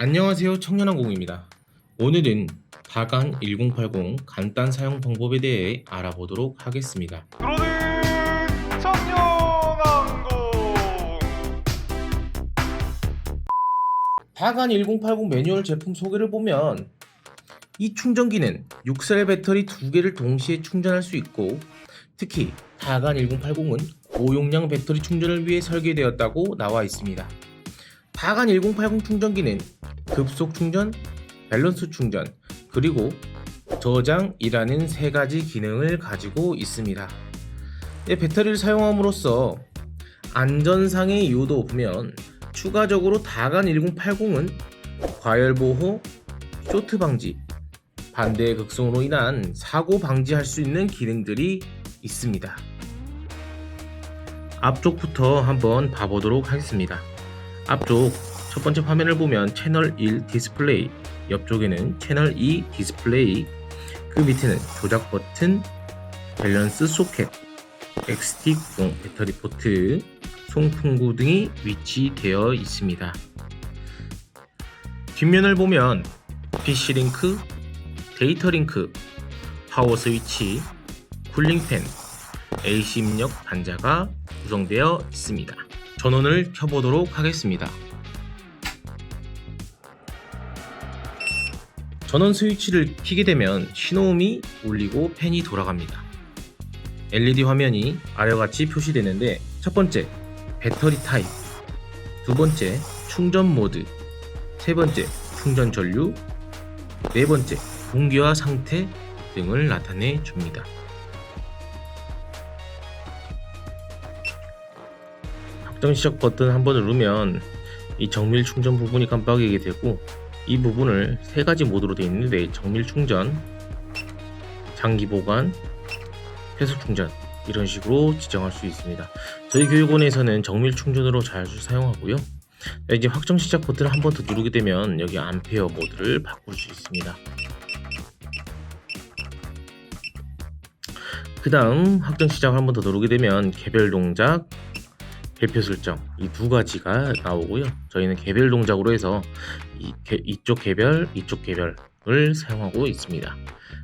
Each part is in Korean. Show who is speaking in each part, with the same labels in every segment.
Speaker 1: 안녕하세요 청년항공입니다. 오늘은 다간 1080 간단 사용 방법에 대해 알아보도록 하겠습니다.
Speaker 2: 들어는 청년항공
Speaker 1: 다간 1080 매뉴얼 제품 소개를 보면 이 충전기는 6셀 배터리 두 개를 동시에 충전할 수 있고 특히 다간 1080은 고용량 배터리 충전을 위해 설계되었다고 나와 있습니다. 다간 1080 충전기는 급속 충전, 밸런스 충전, 그리고 저장이라는 세 가지 기능을 가지고 있습니다. 이 배터리를 사용함으로써 안전상의 이유도 보면 추가적으로 다간 1080은 과열 보호, 쇼트 방지, 반대의 극성으로 인한 사고 방지할 수 있는 기능들이 있습니다. 앞쪽부터 한번 봐보도록 하겠습니다. 앞쪽 첫 번째 화면을 보면 채널 1 디스플레이, 옆쪽에는 채널 2 디스플레이, 그 밑에는 조작 버튼, 밸런스 소켓, XT90 배터리 포트, 송풍구 등이 위치되어 있습니다. 뒷면을 보면 PC 링크, 데이터 링크, 파워 스위치, 쿨링팬, AC 입력 단자가 구성되어 있습니다. 전원을 켜보도록 하겠습니다. 전원 스위치를 켜게 되면 신호음이 울리고 팬이 돌아갑니다. LED 화면이 아래와 같이 표시되는데 첫 번째 배터리 타입, 두 번째 충전 모드, 세 번째 충전 전류, 네 번째 동기화 상태 등을 나타내 줍니다. 확정 시작 버튼 한번 누르면 이 정밀 충전 부분이 깜빡이게 되고 이 부분을 세 가지 모드로 되어 있는데 정밀 충전, 장기 보관, 회수 충전 이런 식으로 지정할 수 있습니다. 저희 교육원에서는 정밀 충전으로 자주 사용하고요. 이제 확정 시작 버튼을 한 번 더 누르게 되면 여기 암페어 모드를 바꿀 수 있습니다. 그 다음 확정 시작 한 번 더 누르게 되면 개별 동작, 별표 설정 이 두 가지가 나오고요. 저희는 개별 동작으로 해서 이, 개- 이쪽 개별, 이쪽 개별을 사용하고 있습니다.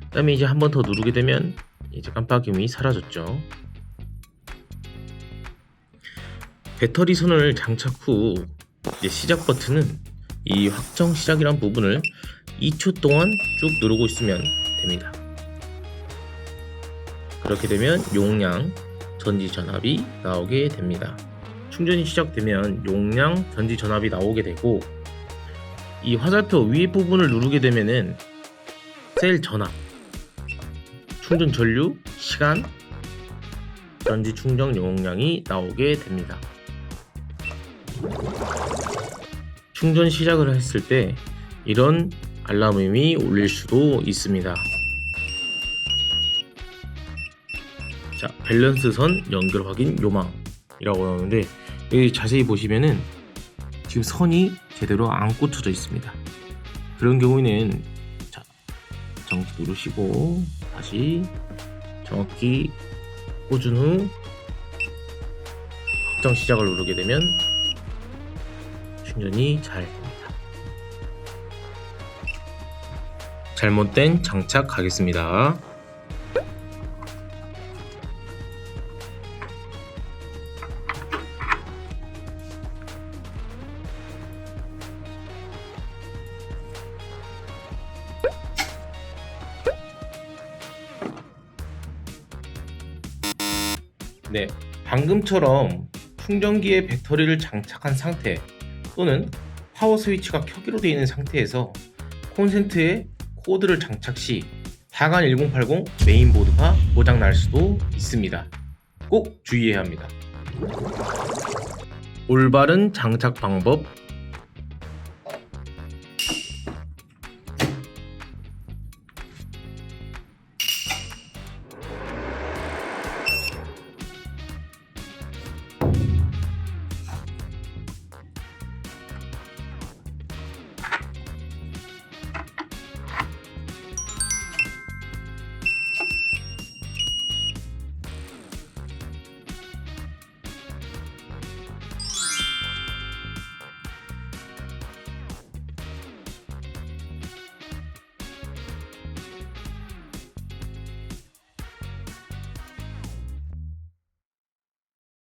Speaker 1: 그 다음에 이제 한 번 더 누르게 되면 이제 깜빡임이 사라졌죠. 배터리 선을 장착 후 이제 시작 버튼은 이 확정 시작이란 부분을 2초 동안 쭉 누르고 있으면 됩니다. 그렇게 되면 용량 전지 전압이 나오게 됩니다. 충전이 시작되면 용량 전지 전압이 나오게 되고 이 화살표 위에 부분을 누르게 되면은 셀 전압, 충전 전류, 시간, 전지 충전 용량이 나오게 됩니다. 충전 시작을 했을 때 이런 알람음이 울릴 수도 있습니다. 자, 밸런스 선 연결 확인 요망이라고 나오는데 여기 자세히 보시면은 지금 선이 제대로 안 꽂혀져 있습니다. 그런 경우에는 자, 정지 누르시고 다시 정확히 꽂은 후 확정 시작을 누르게 되면 충전이 잘 됩니다. 잘못된 장착 가겠습니다. 네, 방금처럼 충전기에 배터리를 장착한 상태 또는 파워 스위치가 켜기로 되어 있는 상태에서 콘센트에 코드를 장착 시 다간 1080 메인보드가 고장 날 수도 있습니다. 꼭 주의해야 합니다. 올바른 장착 방법